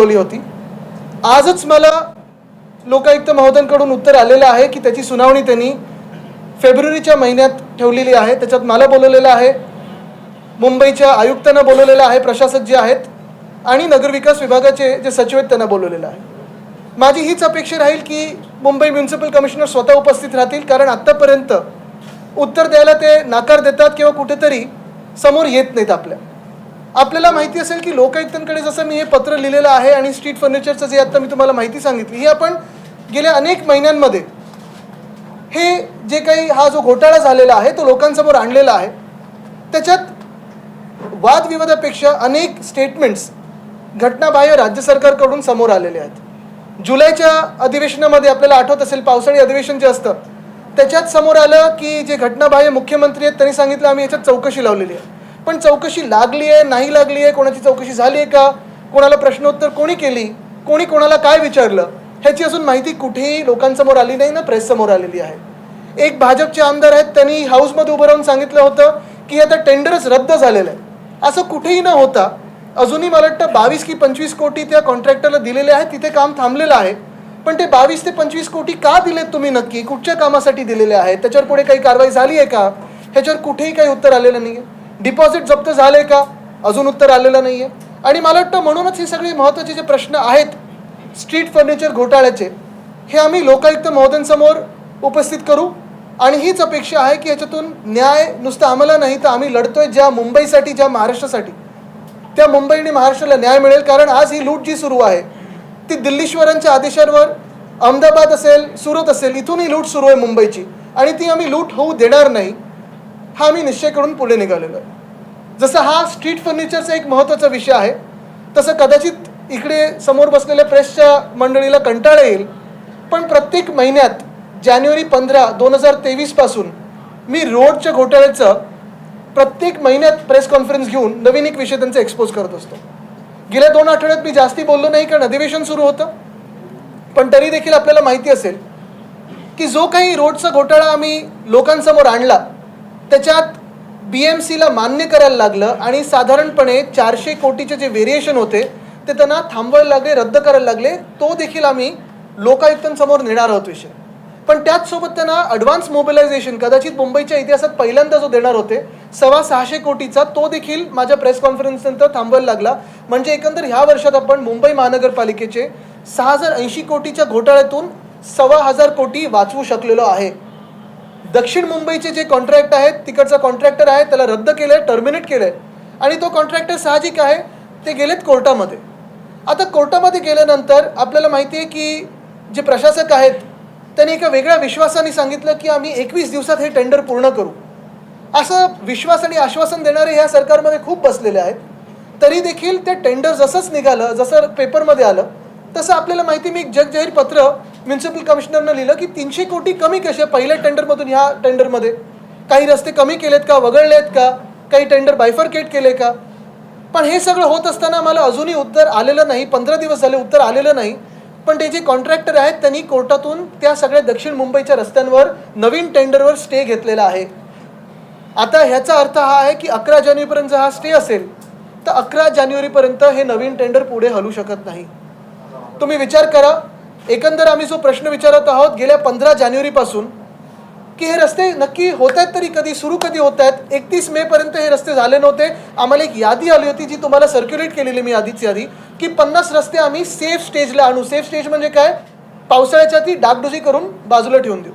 कळवली होती. आजच मला लोकायुक्त महोदयांकडून उत्तर आलेलं आहे की त्याची सुनावणी त्यांनी फेब्रुवारीच्या महिन्यात ठेवलेली आहे. त्याच्यात मला बोलवलेलं आहे. मुंबईच्या आयुक्तांना बोलवलेलं आहे. प्रशासक जे आहेत आणि नगरविकास विभागाचे जे सचिव आहेत त्यांना बोलवलेलं आहे. माझी हीच अपेक्षा राहील की मुंबई म्युन्सिपल कमिशनर स्वतः उपस्थित राहतील. कारण आत्तापर्यंत उत्तर द्यायला ते नाकार देतात किंवा कुठेतरी समोर येत नाहीत आपल्या. आपल्याला माहिती असेल की लोकायुक्तांकडे जसं मी हे पत्र लिहिलेलं आहे आणि स्ट्रीट फर्निचरचं जे आता मी तुम्हाला माहिती सांगितली ही आपण गेल्या अनेक महिन्यांमध्ये हे जे काही हा जो घोटाळा झालेला आहे तो लोकांसमोर आणलेला आहे त्याच्यात वादविवादापेक्षा अनेक स्टेटमेंट्स घटनाबाह्य राज्य सरकारकडून समोर आलेले आहेत. जुलैच्या अधिवेशनामध्ये आपल्याला आठवत असेल पावसाळी अधिवेशन जे असतं त्याच्यात समोर आलं की जे घटनाबाह्य मुख्यमंत्री आहेत त्यांनी सांगितलं आम्ही याच्यात चौकशी लावलेली आहे. पण चौकशी लागली आहे नाही लागली आहे कोणाची चौकशी झाली आहे का? कोणाला प्रश्नोत्तर कोणी केली? कोणी कोणाला काय विचारलं? ह्याची अजून माहिती कुठेही लोकांसमोर आली नाही ना प्रेस समोर आलेली आहे. एक भाजपचे आमदार आहेत त्यांनी हाऊसमध्ये उभं राहून सांगितलं होतं की आता टेंडरच रद्द झालेलं आहे. असं कुठेही न होता अजूनही मला वाटतं बावीस की पंचवीस कोटी त्या कॉन्ट्रॅक्टरला दिलेले आहेत तिथे काम थांबलेलं आहे. पण ते बावीस ते पंचवीस कोटी का दिलेत तुम्ही नक्की? कुठच्या कामासाठी दिलेले आहेत? त्याच्यावर पुढे काही कारवाई झाली आहे का? ह्याच्यावर कुठेही काही उत्तर आलेलं नाही आहे डिपॉझिट जप्त झाले का? अजून उत्तर आलेलं नाही आहे आणि मला वाटतं म्हणूनच हे सगळे महत्त्वाचे जे प्रश्न आहेत स्ट्रीट फर्निचर घोटाळ्याचे हे आम्ही लोकायुक्त महोदयांसमोर उपस्थित करू. आणि हीच अपेक्षा आहे की याच्यातून न्याय नुसतं आम्हाला नाही तर आम्ही लढतोय ज्या मुंबईसाठी ज्या महाराष्ट्रासाठी. त्या मुंबई आणि महाराष्ट्राला न्याय मिळेल कारण आज ही लूट जी सुरू आहे ती दिल्लीश्वरांच्या आदेशांवर अहमदाबाद असेल सुरत असेल इथून ही लूट सुरू आहे मुंबईची. आणि ती आम्ही लूट होऊ देणार नाही. हा आम्ही निश्चय करून पुढे निघालेलो आहे. जसं हा स्ट्रीट फर्निचरचा एक महत्त्वाचा विषय आहे तसं कदाचित इकडे समोर बसलेल्या प्रेसच्या मंडळीला कंटाळा येईल पण प्रत्येक महिन्यात जानेवारी पंधरा दोन हजार तेवीसपासून मी रोडच्या घोटाळ्याचं प्रत्येक महिन्यात प्रेस कॉन्फरन्स घेऊन नवीन एक विषय त्यांचा एक्सपोज करत असतो. गेल्या दोन आठवड्यात मी जास्ती बोललो नाही कारण अधिवेशन सुरू होतं पण तरी देखील आपल्याला माहिती असेल की जो काही रोडचा घोटाळा आम्ही लोकांसमोर आणला त्याच्यात बी एम सीला मान्य करायला लागलं आणि साधारणपणे चारशे कोटीचे जे व्हेरिएशन होते ते त्यांना थांबवायला लागले रद्द करायला लागले तो देखील आम्ही लोकायुक्तांसमोर नेणार आहोत विषय. पण त्याचसोबत त्यांना ॲडव्हान्स मोबिलायझेशन कदाचित मुंबईच्या इतिहासात पहिल्यांदा जो देणार होते सव्वा सहाशे कोटीचा तो देखील माझ्या प्रेस कॉन्फरन्स नंतर थांबवायला लागला. म्हणजे एकंदर ह्या वर्षात आपण मुंबई महानगरपालिकेचे सहा हजार ऐंशी कोटीच्या घोटाळ्यातून सव्वा हजार कोटी वाचवू शकलेलो आहे. दक्षिण मुंबईचे जे कॉन्ट्रॅक्ट आहेत तिकडचा कॉन्ट्रॅक्टर आहे त्याला रद्द केलं आहे टर्मिनेट केलं आहे आणि तो कॉन्ट्रॅक्टर साहजिक आहे ते गेलेत कोर्टामध्ये. आता कोर्टामध्ये गेल्यानंतर आपल्याला माहिती आहे की जे प्रशासक आहेत त्यांनी एका वेगळ्या विश्वासाने सांगितलं की आम्ही एकवीस दिवसात हे टेंडर पूर्ण करू. असं विश्वास आणि आश्वासन देणारे ह्या सरकारमध्ये खूप बसलेले आहेत. तरी देखील ते टेंडर जसंच निघालं जसं पेपरमध्ये आलं तसं आपल्याला माहिती मी एक जगजाहीर पत्र म्युन्सिपल कमिशनरनं लिहिलं की तीनशे कोटी कमी कसे पहिल्या टेंडरमधून ह्या टेंडरमध्ये काही रस्ते कमी केलेत का? वगळले आहेत का? काही टेंडर बायफरकेट केले का? पण हे सगळं होत असताना मला अजूनही उत्तर आलेलं नाही. पंधरा दिवस झाले उत्तर आलेलं नाही. पण ते जे कॉन्ट्रॅक्टर आहेत त्यांनी कोर्टातून त्या सगळ्या दक्षिण मुंबईच्या रस्त्यांवर नवीन टेंडरवर स्टे घेतलेला आहे. आता ह्याचा अर्थ हा आहे की अकरा जानेवारीपर्यंत हा स्टे असेल. तर अकरा जानेवारीपर्यंत हे नवीन टेंडर पुढे हलू शकत नाही. तुम्ही विचार करा. एकंदर आम्ही जो प्रश्न विचारत आहोत गेल्या पंधरा जानेवारीपासून की हे रस्ते नक्की होत आहेत तरी कधी सुरू कधी होत आहेत एकतीस मे पर्यंत हे रस्ते झाले नव्हते. आम्हाला एक यादी आली होती जी तुम्हाला सर्क्युलेट केलेली मी आधीच यादी की पन्नास रस्ते आम्ही सेफ स्टेजला आणू. सेफ स्टेज म्हणजे काय? पावसाळ्याच्या ती डागडुजी करून बाजूला ठेवून देऊ.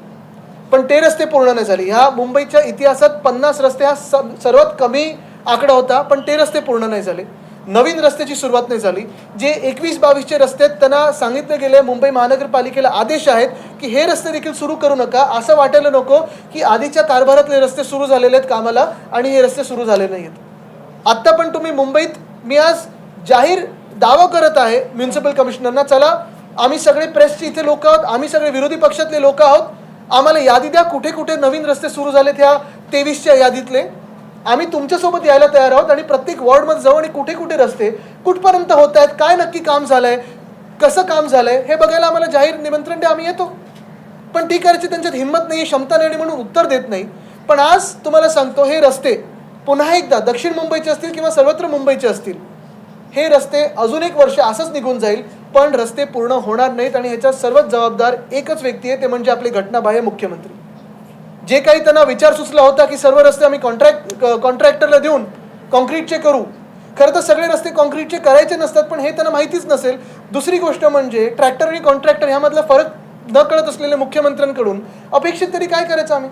पण ते रस्ते पूर्ण नाही झाले. ह्या मुंबईच्या इतिहासात पन्नास रस्ते हा स- सर्वात कमी आकडा होता पण ते रस्ते पूर्ण नाही झाले. नवीन रस्त्याची सुरुवात नाही झाली. जे एकवीस बावीसचे रस्ते आहेत त्यांना सांगितलं गेलं मुंबई महानगरपालिकेला आदेश आहेत की हे रस्ते देखील सुरू करू नका. असं वाटायला नको की आधीच्या कारभारातले रस्ते सुरू झालेले आहेत कामाला आणि हे रस्ते सुरू झाले नाही आहेत आत्ता पण तुम्ही मुंबईत मी आज जाहीर दावा करत आहे म्युन्सिपल कमिशनरना चला आम्ही सगळे प्रेसचे इथे लोक आहोत आम्ही सगळे विरोधी पक्षातले लोक आहोत आम्हाला यादी द्या कुठे कुठे नवीन रस्ते सुरू झालेत ह्या तेवीसच्या यादीतले. आम्ही तुमच्यासोबत यायला तयार आहोत आणि प्रत्येक वॉर्डमध्ये जाऊ आणि कुठे कुठे रस्ते कुठपर्यंत होत आहेत काय नक्की काम झालंय कसं काम झालंय हे बघायला आम्हाला जाहीर निमंत्रण द्या आम्ही येतो. पण ती करायची त्यांच्यात हिंमत नाही क्षमता नाही म्हणून उत्तर देत नाही. पण आज तुम्हाला सांगतो हे रस्ते पुन्हा एकदा दक्षिण मुंबईचे असतील किंवा सर्वत्र मुंबईचे असतील हे रस्ते अजून एक वर्ष असंच निघून जाईल पण रस्ते पूर्ण होणार नाहीत आणि ह्याच्यात सर्वच जबाबदार एकच व्यक्ती आहे ते म्हणजे आपले घटनाबाह्य मुख्यमंत्री. जे काही त्यांना विचार सुचला होता की सर्व रस्ते आम्ही कॉन्ट्रॅक्ट कॉन्ट्रॅक्टरला देऊन कॉन्क्रीटचे करू. खरं तर सगळे रस्ते कॉन्क्रीटचे करायचे नसतात पण हे त्यांना माहितीच नसेल. दुसरी गोष्ट म्हणजे ट्रॅक्टर आणि कॉन्ट्रॅक्टर ह्यामधला फरक न कळत असलेल्या मुख्यमंत्र्यांकडून अपेक्षित तरी काय करायचं आम्ही?